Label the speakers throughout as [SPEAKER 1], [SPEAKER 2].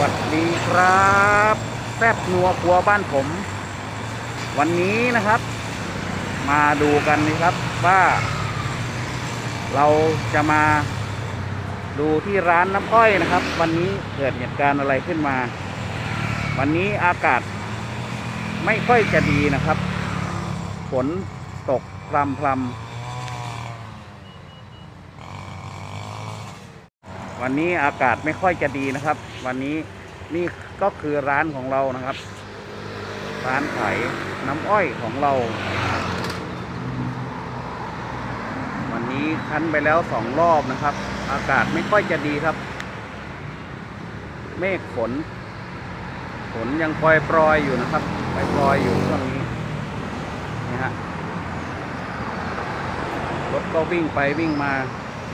[SPEAKER 1] วัสดีครับแซบนัวครัวบ้านผม วันนี้นะครับ มาดูกันนะครับว่า เราจะมาดูที่ร้านน้ำอ้อยนะครับ วันนี้เกิดเหตุการณ์อะไรขึ้นมา วันนี้อากาศไม่ค่อยจะดีนะครับ ฝนตกพรำพรำ วันนี้อากาศไม่ค่อยจะดีนะครับ วันนี้นี่ก็คือร้านของเรานะครับ ร้านขายน้ำอ้อยของเรา วันนี้คั้นไปแล้วสองรอบนะครับ อากาศไม่ค่อยจะดีครับ เมฆฝนฝนยังปล่อยปลอยอยู่นะครับปล่อยปลอยอยู่ช่วงนี้นี่ฮะรถก็วิ่งไปวิ่งมา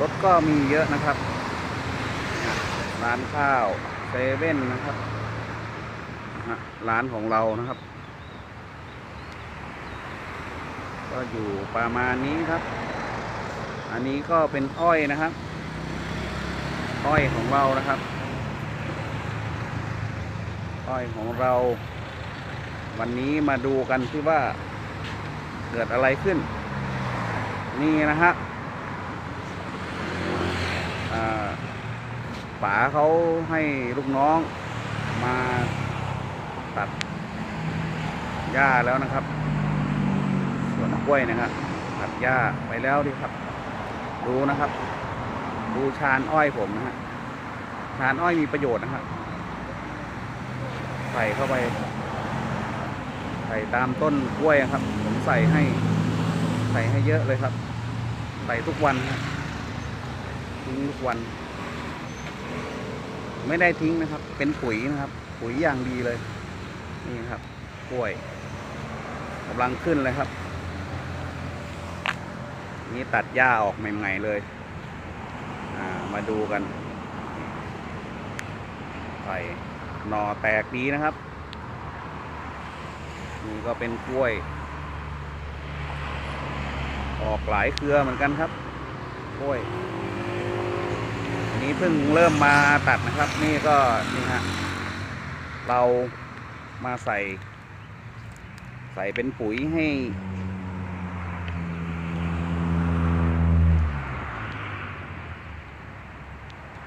[SPEAKER 1] รถก็มีเยอะนะครับ ร้านข้าวเซเว่นนะครับร้านของเรานะครับ ก็อยู่ประมาณนี้ครับ อันนี้ก็เป็นอ้อยนะครับ อ้อยของเรานะครับ อ้อยของเรา วันนี้มาดูกันที่ว่าเกิดอะไรขึ้น นี่นะฮะอ่ ป๋าเขาให้ลูกน้องมาตัดหญ้าแล้วนะครับสวนกล้วยนะครับ ตัดหญ้าไปแล้วดิครับ ดูนะครับ ดูชานอ้อยผมนะฮะชานอ้อยมีประโยชน์นะครับใส่เข้าไป ใส่ตามต้นกล้วยครับ ผมใส่ให้ ใส่ให้เยอะเลยครับ ใส่ทุกวันทิ้งทุกวัน ไม่ได้ทิ้งนะครับ เป็นปุ๋ยนะครับ ปุ๋ยอย่างดีเลย นี่ครับกล้วยกำลังขึ้นเลยครับ นี่ตัดหญ้าออกใหม่ ๆ เลยามาดูกันใส่หน่อแตกดีนะครับ นี่ก็เป็นกล้วย ออกหลายเครือเหมือนกันครับ กล้วย อันนี้เพิ่งเริ่มมาตัดนะครับ นี่ก็นี่ฮะเรามาใส่ ใส่เป็นปุ๋ยให้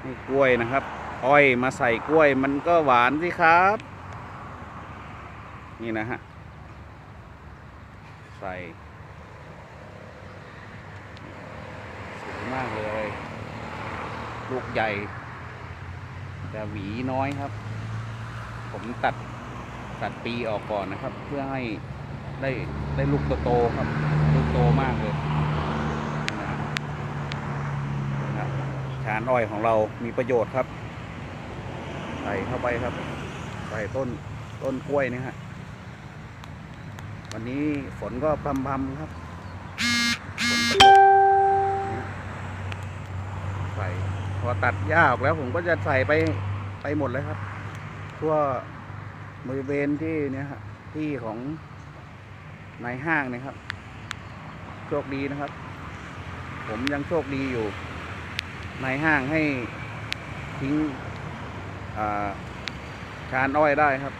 [SPEAKER 1] ให้กล้วยนะครับ อ้อยมาใส่กล้วยมันก็หวานสิครับ นี่นะฮะ ใส่สวยมากเลย ลูกใหญ่ แต่หวีน้อยครับ ผมตัดตัดปีออกก่อนนะครับ เพื่อให้ได้ได้ลูกโตๆครับ ลูกโตมากเลยนะครับชานอ้อยของเรามีประโยชน์ครับ ใส่เข้าไปครับ ใส่ต้นต้นกล้วยนี่ฮะวันนี้ฝนก็พรำๆครับ อตัดหญ้าออกแล้วผมก็จะใส่ไปไปหมดเลยครับ ทั่วบริเวณที่เนี่ยฮะที่ของในห้างนะครับ โชคดีนะครับ ผมยังโชคดีอยู่ ในห้างให้ทิ้งอ่าชานอ้อยได้ครับ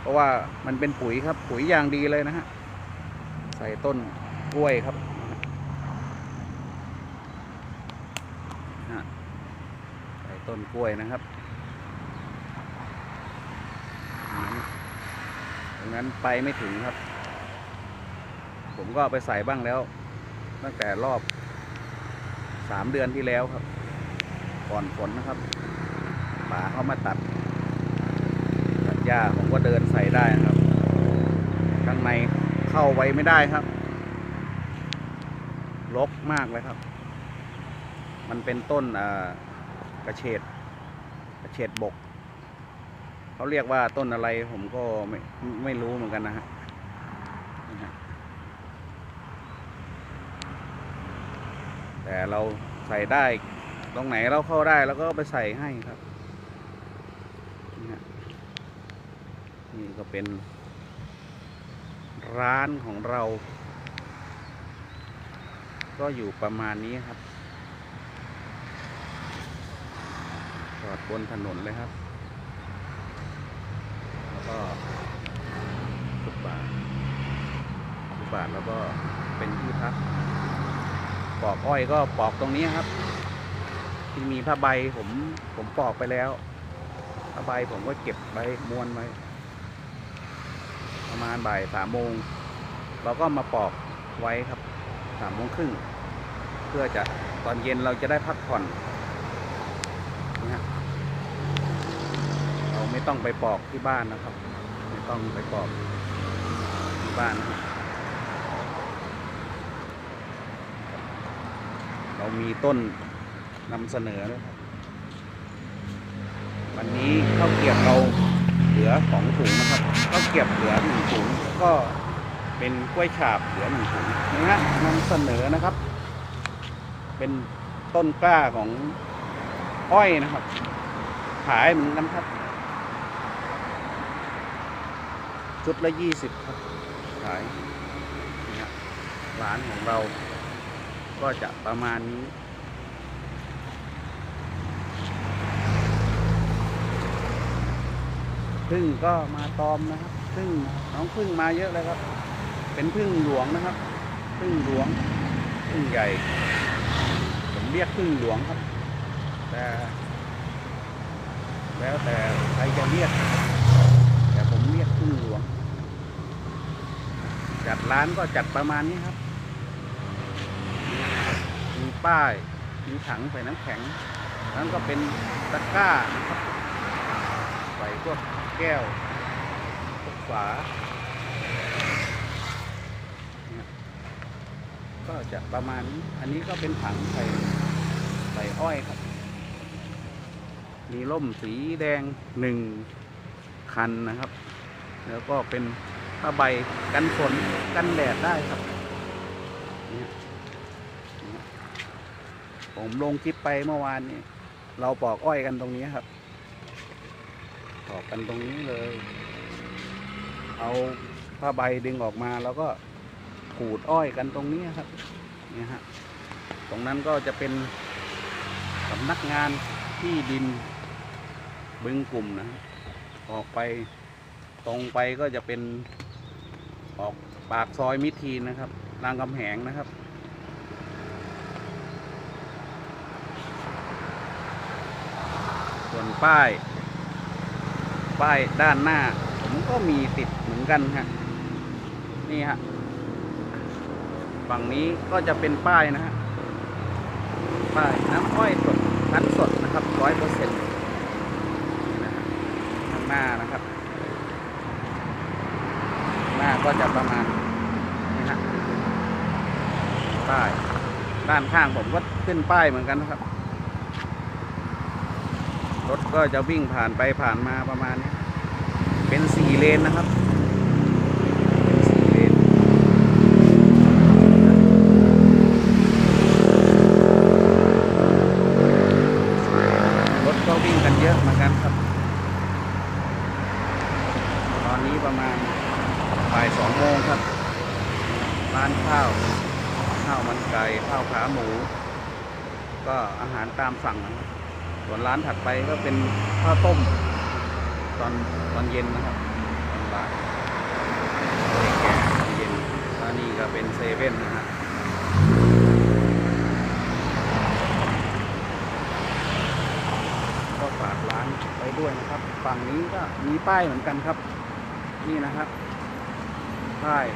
[SPEAKER 1] เพราะว่ามันเป็นปุ๋ยครับ ปุ๋ยอย่างดีเลยนะฮะ ใส่ต้นกล้วยครับนะใส่ ต้นกล้วยนะครับ ตรงนั้นไปไม่ถึงครับ ผมก็ไปใส่บ้างแล้ว ตั้งแต่รอบสามเดือนที่แล้วครับ ก่อนฝนนะครับป่าเขามาตัดตัดหญ้าผมก็เดินใส่ได้นะครับข้างในเข้าไว้ไม่ได้ครับรกมากเลยครับ มันเป็นต้นอ่า กระเฉดกระเฉดบก เขาเรียกว่าต้นอะไรผมก็ไม่ไม่รู้เหมือนกันนะฮะแต่เราใส่ได้ตรงไหนเราเข้าได้เราก็ไปใส่ให้ครับ นี่ก็เป็นร้านของเรา ก็อยู่ประมาณนี้ครับ อดบนถนนเลยครับ แล้วก็ฟุตบาทฟุตบาทแล้วก็เป็นที่พักปอกอ้อยก็ปอกตรงนี้ครับ ที่มีผ้าใบผมผมปอกไปแล้วผ้าใบผมก็เก็บใบม้วนไว้ประมาณบ่ายสามโมงเราก็มาปอกไว้ครับสามโมงครึ่งเพื่อจะตอนเย็นเราจะได้พักผ่อนนะฮะเรา ไม่ต้องไปปอกที่บ้านนะครับ ไม่ต้องไปปอกที่บ้านนะครับเรามีต้นนำเสนอด้วยครับวันนี้ข้าวเกียบเราเหลือสองถุงนะครับข้าวเกียบเหลือหนึ่งถุงก็เป็นกล้วยฉาบเหลือหนึ่งถุงนี่ฮะนำเสนอนะครับ เป็นต้นกล้าของอ้อยนะครับ ขายเหมือนกันครับ ชุดละยี่สิบครับขายนี่ฮะร้านของเรา ก็จะประมาณนี้พึ่งก็มาตอมนะครับพึ่งน้องพึ่งมาเยอะเลยครับ เป็นพึ่งหลวงนะครับพึ่งหลวงพึ่งใหญ่ผมเรียกพึ่งหลวงครับ แต่ แล้วแต่ใครจะเรียก แต่ผมเรียกพึ่งหลวง จัดร้านก็จัดประมาณนี้ครับ มีป้าย มีถังใส่น้ำแข็ง นั้นก็เป็นตะกร้านะครับใส่พวกแก้วพวกฝาก็จะประมาณนี้ อันนี้ก็เป็นถังใส่ใส่อ้อยครับ มีร่มสีแดงหนึ่งคันนะครับ แล้วก็เป็น ผ้าใบกันฝนกันแดดได้ครับผมลงคลิปไปเมื่อวานนี้เราปอกอ้อยกันตรงนี้ครับ ปอกกันตรงนี้เลย เอาผ้าใบดึงออกมาแล้วก็ขูดอ้อยกันตรงนี้ครับนี่ฮะตรงนั้นก็จะเป็นสำนักงานที่ดินบึงกลุ่มนะ ออกไปตรงไปก็จะเป็น ออกปากซอยมิตรทีนนะครับรามคำแหงนะครับ ส่วนป้าย ป้ายด้านหน้า ผมก็มีติดเหมือนกันฮะนี่ฮะฝั่งนี้ก็จะเป็นป้ายนะฮะป้ายน้ำอ้อยสดคั้นสดนะครับร้อยเปอร์เซ็นต์ข้างหน้านะครับ น้าก็จะประมาณนี่ฮะป้ายด้านข้างผมก็ขึ้นป้ายเหมือนกันนะครับ รถก็จะวิ่งผ่านไปผ่านมาประมาณนี้ เป็นสี่เลนนะครับสี่เลนรถก็วิ่งกันเยอะเหมือนกันครับ ตอนนี้ประมาณ บ่ายสองโมงครับ ร้านข้าว ข้าวมันไก่ ข้าวขาหมู ก็อาหารตามสั่งนะครับส่วนร้านถัดไปก็เป็นข้าวต้ม ตอนตอนเย็นนะครับตอนบ่ายแก่ตอนเย็นแล้วนี่ก็เป็นเซเว่นนะฮะก็ฝากร้านไว้ด้วยนะครับ ฝั่งนี้ก็มีป้ายเหมือนกันครับ นี่นะครับ ป้าย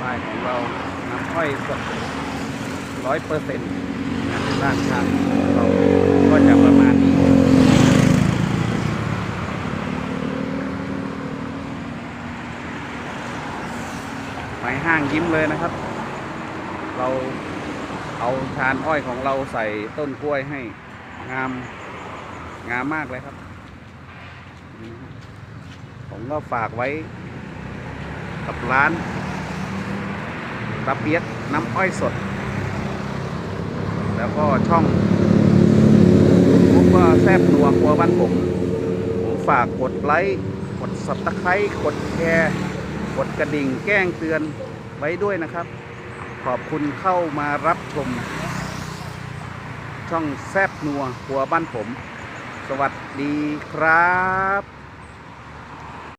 [SPEAKER 1] ป้ายของเราน้ำอ้อยสดร้อยเปอร์เซ็นต์ด้านข้างเราก็จะประมาณนี้หมายห้างยิ้มเลยนะครับ เราเอาชานอ้อยของเราใส่ต้นกล้วยให้งามงามมากเลยครับ ผมก็ฝากไว้ กับร้านตะเปียกน้ำอ้อยสด แล้วก็ช่องยูทูบก็แซบนัวครัวบ้านผม ผมฝากกดไลค์ กดสับตะไคร้กดแชร์กดกระดิ่งแจ้งเตือนไว้ด้วยนะครับ ขอบคุณเข้ามารับชม ช่องแซบนัวครัวบ้านผม สวัสดีครับ